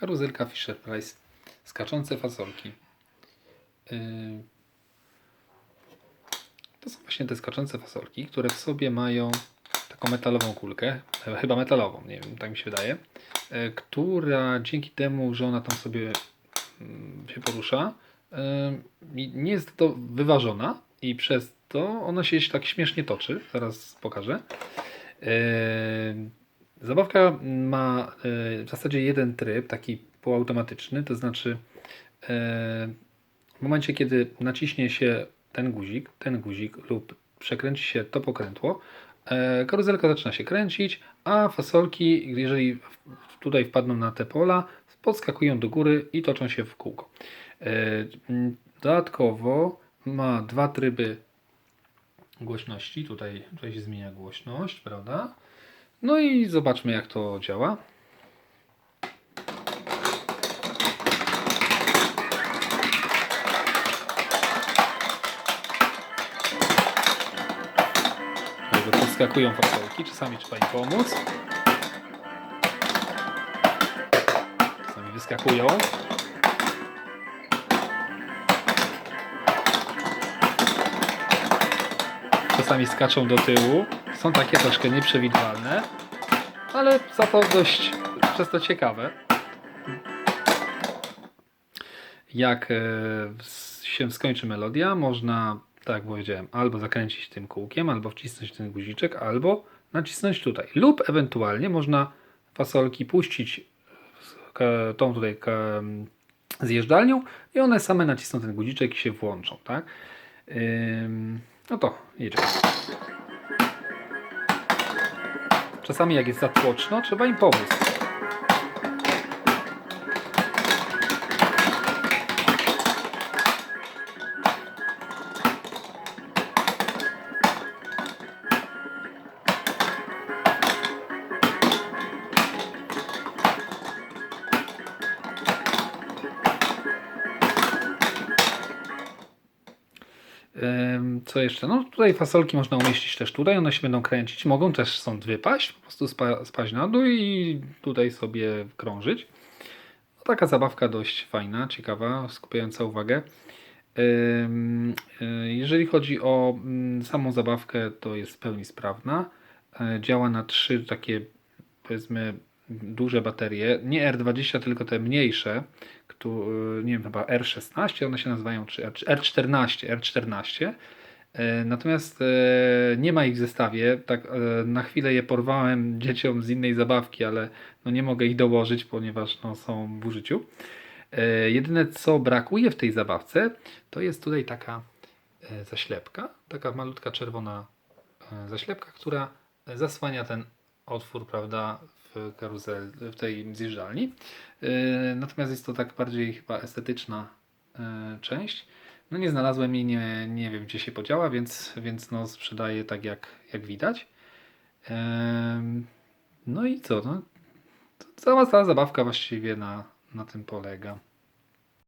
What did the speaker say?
Karuzelka Fisher Price. Skaczące fasolki. Yy, To są właśnie te skaczące fasolki, które w sobie mają taką metalową kulkę, e, chyba metalową, nie wiem, tak mi się wydaje, e, która dzięki temu, że ona tam sobie mm, się porusza, e, nie jest to wyważona i przez to ona się tak śmiesznie toczy. Zaraz pokażę. Zabawka ma e, w zasadzie jeden tryb, taki półautomatyczny, to znaczy e, w momencie, kiedy naciśnie się ten guzik, ten guzik lub przekręci się to pokrętło, e, karuzelka zaczyna się kręcić, a fasolki, jeżeli tutaj wpadną na te pola, podskakują do góry i toczą się w kółko. Dodatkowo ma dwa tryby głośności. Tutaj, tutaj się zmienia głośność, prawda? No i zobaczmy, jak to działa. Podskakują fasolki, czasami trzeba im pomóc. Czasami wyskakują. Czasami skaczą do tyłu. Są takie troszkę nieprzewidywalne, ale za to dość przez to ciekawe. Jak e, się skończy melodia, można, tak jak powiedziałem, albo zakręcić tym kółkiem, albo wcisnąć ten guziczek, albo nacisnąć tutaj. Lub ewentualnie można fasolki puścić tą tutaj zjeżdżalnią i one same nacisną ten guziczek i się włączą, tak? No to jedziemy. Czasami jak jest za tłoczno, trzeba im pomóc. Co jeszcze? No tutaj fasolki można umieścić też tutaj, one się będą kręcić, mogą też stąd wypaść, po prostu spa, spaść na dół i tutaj sobie krążyć. No, taka zabawka dość fajna, ciekawa, skupiająca uwagę. Y, Jeżeli chodzi o mm, samą zabawkę, to jest w pełni sprawna. E, Działa na trzy takie, powiedzmy, duże baterie. Nie R20, tylko te mniejsze, któ- nie wiem, chyba R16, one się nazywają, czy R14, R14. E, Natomiast e, nie ma ich w zestawie. Tak, e, na chwilę je porwałem dzieciom z innej zabawki, ale no nie mogę ich dołożyć, ponieważ no, są w użyciu. Jedyne co brakuje w tej zabawce, to jest tutaj taka zaślepka, taka malutka czerwona zaślepka, która zasłania ten otwór, prawda, w karuzel, w tej zjeżdżalni. E, Natomiast jest to tak bardziej chyba estetyczna e, część. No nie znalazłem jej, nie, nie wiem gdzie się podziała, więc, więc no sprzedaję tak jak, jak widać. No i co? No, cała ta zabawka właściwie na, na tym polega.